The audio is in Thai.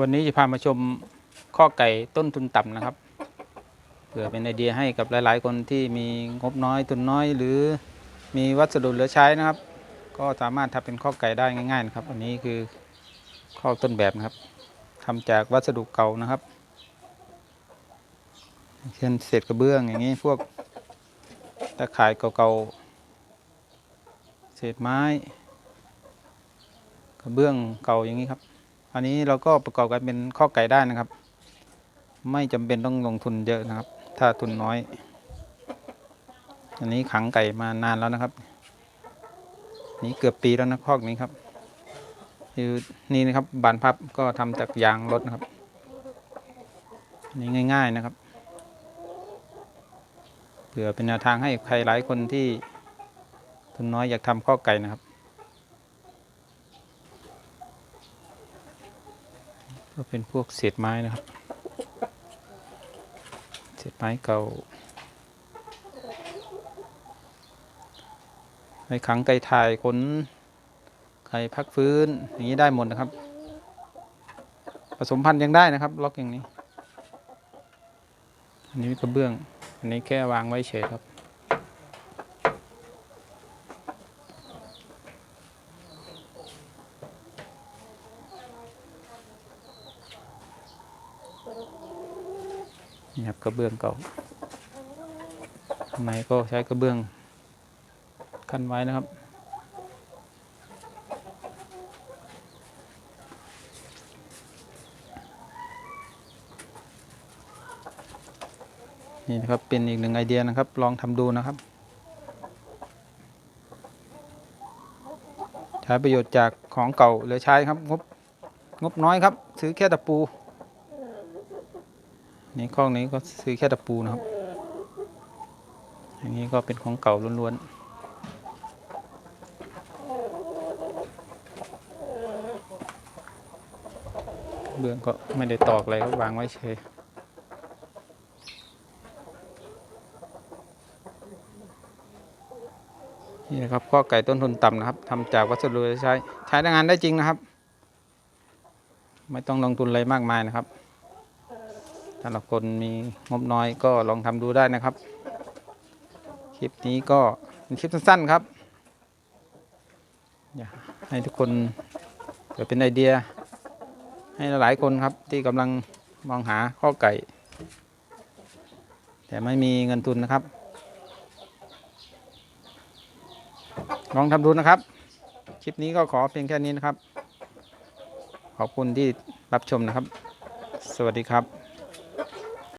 วันนี้จะพามาชมข้อไก่ต้นทุนต่ำนะครับ เผื่อเป็นไอเดียให้กับหลายๆ คนที่มีงบน้อยทุนน้อย หรือมีวัสดุเหลือใช้นะครับ ก็สามารถทำเป็นข้อไก่ได้ง่าย ๆ นะครับ อันนี้คือข้อต้นแบบนะครับทำจากวัสดุเก่านะครับ เช่นเศษกระเบื้องอย่างนี้พวกตะข่ายเก่าๆเศษไม้ กระเบื้องเก่าอย่างนี้ครับ อันนี้เราก็ประกอบกันเป็นข้อไก่ได้นะครับ ไม่จำเป็นต้องลงทุนเยอะนะครับ ถ้าทุนน้อย อันนี้ขังไก่มานานแล้วนะครับ นี่เกือบปีแล้วนะคอกนี้ครับคือนี่นะครับบานพับก็ทำจากยางรถนะครับนนี่ง่าย ๆนะครับเผื่อเป็นแนวทางให้ใครหลายคนที่ทุนน้อยอยากทำข้อไก่นะครับ ก็เป็นพวกเศษไม้นะครับ เศษไม้เก่าไม้ขังไก่ถ่ายขนไก่พักฟื้น อย่างนี้ได้หมดนะครับ ผสมพันธุ์ยังได้นะครับ ล็อกอย่างนี้ อันนี้กระเบื้อง อันนี้แค่วางไว้เฉยครับ นี่ครับกระเบื้องเก่าข้างในก็ใช้กระเบื้องกันไว้นะครับนี่นะครับเป็นอีกหนึ่งไอเดียนะครับ ลองทำดูนะครับใช้ประโยชน์จากของเก่าเหลือใช้ครับงบงบน้อยครับ ซื้อแค่ตะปู นี่ข้องนี้ก็ซื้อแค่ตะปูนะครับอย่างนี้ก็เป็นของเก่าล้วนๆเบื้องก็ไม่ได้ตอกอะไรก็วางไว้เฉยนี่นะครับข้อไก่ต้นทุนต่ำนะครับทำจากวัสดุใช้ใช้งานได้จริงนะครับ ไม่ต้องลงทุนอะไรมากมายนะครับ ถ้าเราคนมีงบน้อยก็ลองทำดูได้นะครับ คลิปนี้ก็เป็นคลิปสั้นๆครับอยากให้ทุกคนเกิดเป็นไอเดีย ให้หลายคนครับที่กำลังมองหาข้อไก่ แต่ไม่มีเงินทุนนะครับ ลองทำดูนะครับ คลิปนี้ก็ขอเพียงแค่นี้นะครับ ขอบคุณที่รับชมนะครับ สวัสดีครับ